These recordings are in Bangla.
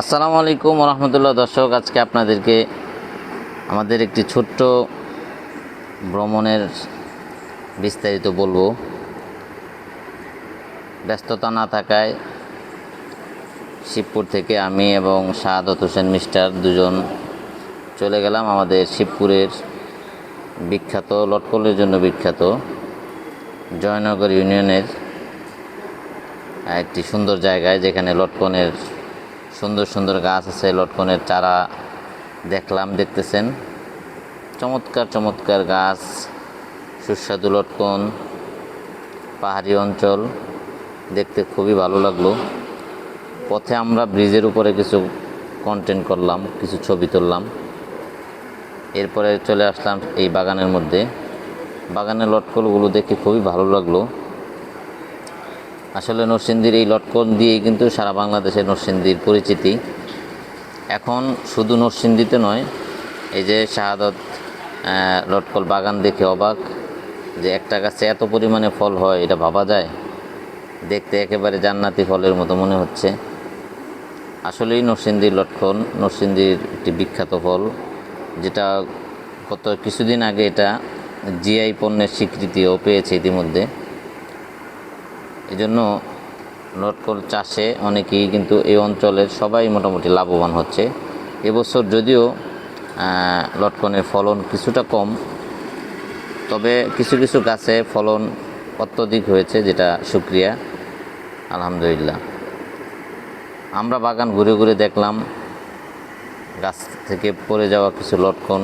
আসসালামু আলাইকুম রহমতুল্লাহ দর্শক, আজকে আপনাদেরকে আমাদের একটি ছোট্ট ভ্রমণের বিস্তারিত বলব। ব্যস্ততা না থাকায় শিবপুর থেকে আমি এবং শাহাদত হোসেন মিস্টার দুজন চলে গেলাম আমাদের শিবপুরের বিখ্যাত, লটকলের জন্য বিখ্যাত জয়নগর ইউনিয়নের একটি সুন্দর জায়গায় যেখানে লটকনের সুন্দর সুন্দর গাছ আছে, লটকনের চারা দেখলাম, দেখতেছেন। চমৎকার চমৎকার গাছ, সুস্বাদু লটকন, পাহাড়ি অঞ্চল, দেখতে খুবই ভালো লাগল। পথে আমরা ব্রিজের উপরে কিছু কন্টেন্ট করলাম, কিছু ছবি তুললাম। এরপরে চলে আসলাম এই বাগানের মধ্যে। বাগানের লটকলগুলো দেখে খুবই ভালো লাগল। আসলে নরসিংদীর এই লটকন দিয়েই কিন্তু সারা বাংলাদেশে নরসিংদীর পরিচিতি। এখন শুধু নরসিংদীতে নয়, এই যে শাহাদত লটকল বাগান দেখে অবাক যে একটা গাছে এত পরিমাণে ফল হয়, এটা ভাবা যায়? দেখতে একেবারে জান্নাতি ফলের মতো মনে হচ্ছে। আসলেই নরসিংদীর লটকন, নরসিংদীর একটি বিখ্যাত ফল, যেটা গত কিছুদিন আগে এটা জিআই পণ্যের স্বীকৃতিও পেয়েছে ইতিমধ্যে। এই জন্য লটকল চাষে অনেকেই কিন্তু এই অঞ্চলের সবাই মোটামুটি লাভবান হচ্ছে। এবছর যদিও লটকনের ফলন কিছুটা কম, তবে কিছু কিছু গাছে ফলন অত্যধিক হয়েছে, যেটা সুক্রিয়া, আলহামদুলিল্লাহ। আমরা বাগান ঘুরে ঘুরে দেখলাম, গাছ থেকে পড়ে যাওয়া কিছু লটকন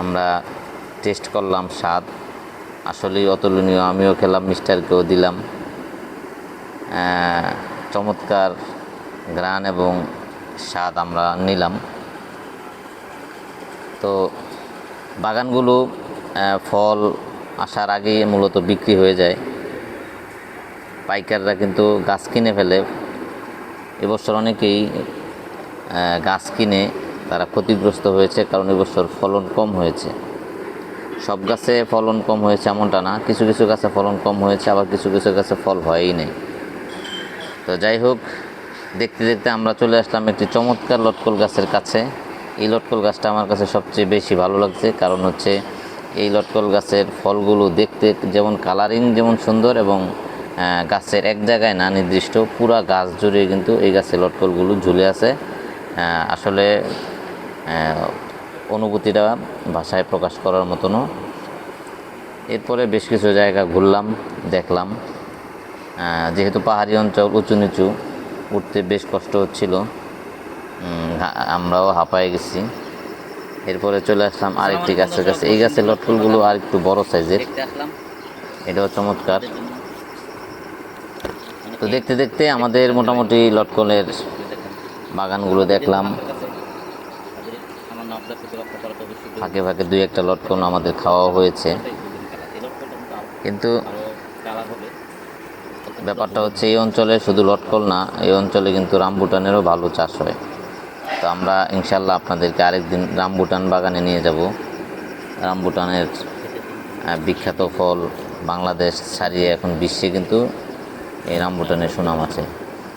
আমরা টেস্ট করলাম স্বাদ। আসলেই অতুলনীয়। আমিও খেলাম, মিস্টারকেও দিলাম। চমৎকার গ্রান এবং স্বাদ আমরা নিলাম। তো বাগানগুলো ফল আসার আগেই মূলত বিক্রি হয়ে যায়। পাইকাররা কিন্তু গাছ কিনে ফেলে। এবছর অনেকেই গাছ কিনে তারা ক্ষতিগ্রস্ত হয়েছে, কারণ এবছর ফলন কম হয়েছে। সব গাছে ফলন কম হয়েছে এমনটা না। কিছু কিছু গাছে ফলন কম হয়েছে, আবার কিছু কিছু গাছে ফল হয়ই নেই। তো যাই হোক, দেখতে দেখতে আমরা চলে আসলাম একটি চমৎকার লটকল গাছের কাছে। এই লটকল গাছটা আমার কাছে সবচেয়ে বেশি ভালো লাগছে, কারণ হচ্ছে এই লটকল গাছের ফলগুলো দেখতে যেমন কালারিং, যেমন সুন্দর এবং গাছের এক জায়গায় না নির্দিষ্ট, পুরা গাছ জুড়ে কিন্তু এই গাছের লটকলগুলো ঝুলে আছে। আসলে অনুভূতিটা ভাষায় প্রকাশ করার মতনও এরপরে বেশ কিছু জায়গা ঘুরলাম দেখলাম যেহেতু পাহাড়ি অঞ্চল উঁচু নিচু উঠতে বেশ কষ্ট হচ্ছিল আমরাও হাঁপায়ে গেছি এরপরে চলে আসলাম আরেকটি গাছের কাছে এই গাছের লটকলগুলো আর একটু বড় সাইজের এটাও চমৎকার তো দেখতে দেখতে আমাদের মোটামুটি লটকলের বাগানগুলো দেখলাম ফাঁকে ফাঁকে দুই একটা লটকন আমাদের খাওয়া হয়েছে। কিন্তু ব্যাপারটা হচ্ছে এই অঞ্চলে শুধু লটকল না, এই অঞ্চলে কিন্তু রামবুটানেরও ভালো চাষ হয়। তো আমরা ইনশাল্লাহ আপনাদেরকে আরেকদিন রামবুটান বাগানে নিয়ে যাব। রামবুটানের বিখ্যাত ফল বাংলাদেশ ছাড়িয়ে এখন বিশ্বে কিন্তু এই রামবুটানের সুনাম আছে।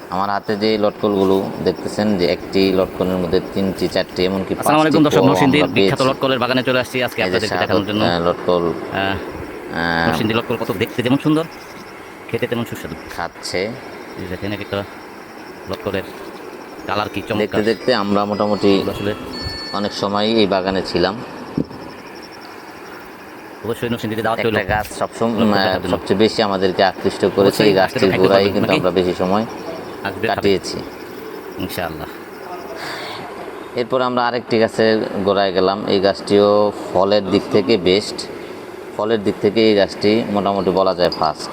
আমার হাতে যে লটকলগুলো দেখতেছেন যে একটি লটকলের মধ্যে তিনটি চারটি এমনকি আসসালামু আলাইকুম দর্শক নরসিংদীর বিখ্যাত লটকলের বাগানে চলে আসছি আজকে এই দেখানোর জন্য। লটকল। আহ, লটকল কত দেখতে যেমন সুন্দর খেতে তেমন সুস্বাদু। খাচ্ছে। দেখেন একটা লটকলের কালার কি দেখতে চমৎকার। দেখতে আমরা মোটামুটি আসলে। অনেক সময় এই বাগানে ছিলাম। অবশ্যই নরসিংদীতে দাওয়াত একটা গাছ সবসময়। সবচেয়ে বেশি আমাদেরকে আকৃষ্ট করেছে এই গাছটির গোড়ায় কিন্তু আমরা বেশি সময় কাটিয়েছি। ইনশাআল্লাহ। এরপর আমরা আরেকটি গাছের গোড়ায় গেলাম। এই গাছটিও ফলের দিক থেকে বেস্ট ফলের দিক থেকে এই গাছটি মোটামুটি বলা যায় ফার্স্ট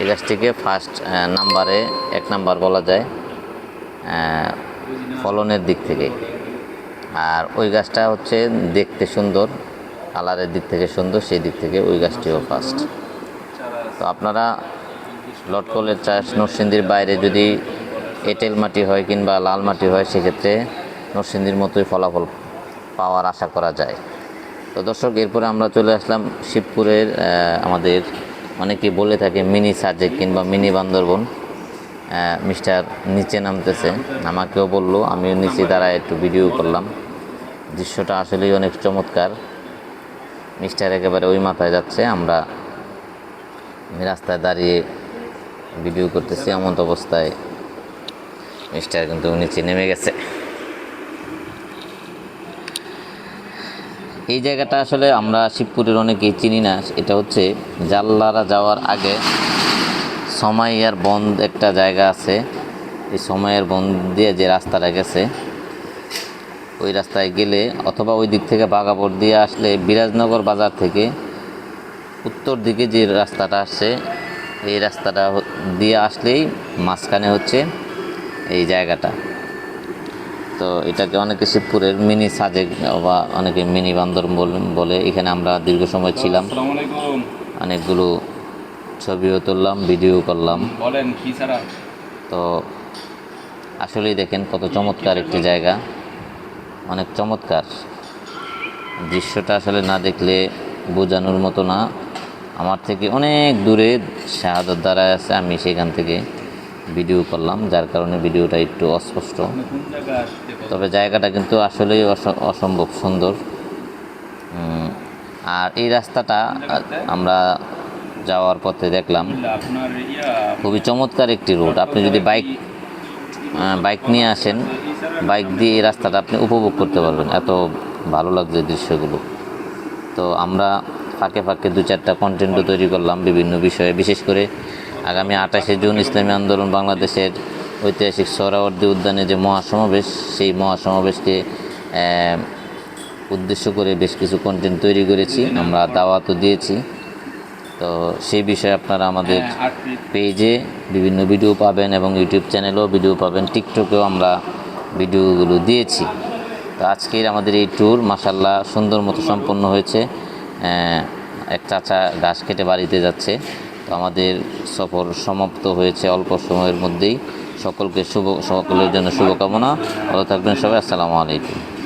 এই গাছটিকে ফার্স্ট নাম্বারে এক নাম্বার বলা যায় ফলনের দিক থেকে। আর ওই গাছটা হচ্ছে দেখতে সুন্দর কালারের দিক থেকে সুন্দর সেই দিক থেকে ওই গাছটিও ফার্স্ট তো আপনারা লটকলের চাষ নরসিংদীর বাইরে যদি এঁটেল মাটি হয় কিংবা লাল মাটি হয়, সেক্ষেত্রে নরসিংদীর মতোই ফলাফল পাওয়ার আশা করা যায়। তো দর্শক, এরপরে আমরা চলে আসলাম শিবপুরের আমাদের অনেকে বলে থাকে মিনি সাজেক কিংবা মিনি বান্দরবন। মিস্টার নিচে নামতেছে, আমাকেও বলল, আমিও নিচে দাঁড়ায় একটু ভিডিও করলাম। দৃশ্যটা আসলেই অনেক চমৎকার। মিস্টার একেবারে ওই মাথায় যাচ্ছে, আমরা রাস্তায় দাঁড়িয়ে ভিডিও করতেছি, এমন অবস্থায় মিস্টার কিন্তু নিচে নেমে গেছে। এই জায়গাটা আসলে আমরা শিবপুরের অনেকেই চিনি না, এটা হচ্ছে জাল্লারা যাওয়ার আগে সময়য়ার বন্ধ একটা জায়গা আছে। এই সময়ের বন্ধ দিয়ে যে রাস্তাটা গেছে, ওই রাস্তায় গেলে অথবা ওই দিক থেকে বাগাবর দিয়ে আসলে বিরাজনগর বাজার থেকে উত্তর দিকে যে রাস্তাটা আসছে এই রাস্তাটা দিয়ে আসলেই মাঝখানে হচ্ছে এই জায়গাটা। তো এটাকে অনেকে শিবপুরের মিনি সাজেক বা অনেকে মিনি বান্দর বল- বলে এখানে আমরা দীর্ঘ সময় ছিলাম। অনেকগুলো ছবিও তুললাম ভিডিও করলাম। বলেন কি ছাড়া? তো আসলেই দেখেন কত চমৎকার একটি জায়গা। অনেক চমৎকার। দৃশ্যটা আসলে না দেখলে বোঝানোর মতো না। আমার থেকে অনেক দূরে শাহাদত দাঁড়ায় আছে, আমি সেখান থেকে ভিডিও করলাম, যার কারণে ভিডিওটা একটু অস্পষ্ট। তবে জায়গাটা কিন্তু আসলেই অসম্ভব সুন্দর। আর এই রাস্তাটা আমরা যাওয়ার পথে দেখলাম। খুবই চমৎকার একটি রোড আপনি যদি বাইক বাইক নিয়ে আসেন বাইক দিয়ে এই রাস্তাটা আপনি উপভোগ করতে পারবেন। এত ভালো লাগছে দৃশ্যগুলো। তো আমরা ফাঁকে ফাঁকে দু চারটা কন্টেন্টও তৈরি করলাম বিভিন্ন বিষয়ে। বিশেষ করে আগামী আঠাশে জুন ইসলামী আন্দোলন বাংলাদেশের ঐতিহাসিক সোহরাওয়ার্দী উদ্যানে যে মহাসমাবেশ সেই মহাসমাবেশকে উদ্দেশ্য করে বেশ কিছু কন্টেন্ট তৈরি করেছি। আমরা দাওয়াতও দিয়েছি। তো সেই বিষয়ে আপনারা আমাদের আট পেজে বিভিন্ন ভিডিও পাবেন এবং ইউটিউব চ্যানেলেও ভিডিও পাবেন। টিকটকেও আমরা ভিডিওগুলো দিয়েছি। তো আজকের আমাদের এই ট্যুর মাসাল্লাহ সুন্দর মতো সম্পন্ন হয়েছে। এক চাচা গাছ কেটে বাড়িতে যাচ্ছে। তো আমাদের সফর সমাপ্ত হয়েছে অল্প সময়ের মধ্যেই। সকলকে শুভ সকলের জন্য শুভকামনা। ভালো থাকবেন সবাই। আসসালামু আলাইকুম।